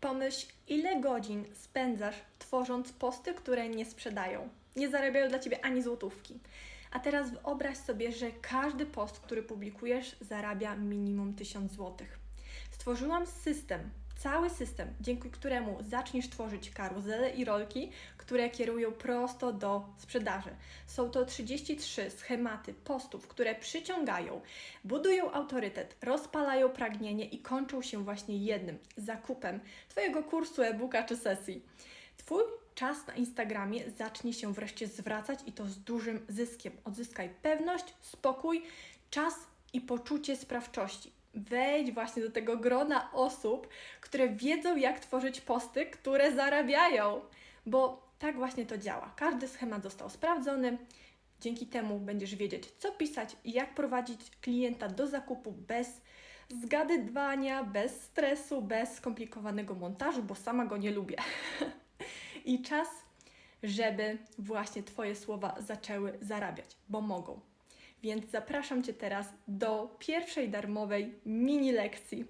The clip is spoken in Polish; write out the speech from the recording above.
Pomyśl, ile godzin spędzasz tworząc posty, które nie sprzedają, nie zarabiają dla ciebie ani złotówki. A teraz wyobraź sobie, że każdy post, który publikujesz, zarabia minimum 1000 złotych. Stworzyłam system, cały system, dzięki któremu zaczniesz tworzyć karuzele i rolki, które kierują prosto do sprzedaży. Są to 33 schematy postów, które przyciągają, budują autorytet, rozpalają pragnienie i kończą się właśnie jednym zakupem Twojego kursu, e-booka czy sesji. Twój czas na Instagramie zacznie się wreszcie zwracać i to z dużym zyskiem. Odzyskaj pewność, spokój, czas i poczucie sprawczości. Wejdź właśnie do tego grona osób, które wiedzą, jak tworzyć posty, które zarabiają, bo tak właśnie to działa. Każdy schemat został sprawdzony. Dzięki temu będziesz wiedzieć, co pisać i jak prowadzić klienta do zakupu bez zgadywania, bez stresu, bez skomplikowanego montażu, bo sama go nie lubię. I czas, żeby właśnie Twoje słowa zaczęły zarabiać, bo mogą. Więc zapraszam Cię teraz do pierwszej darmowej mini lekcji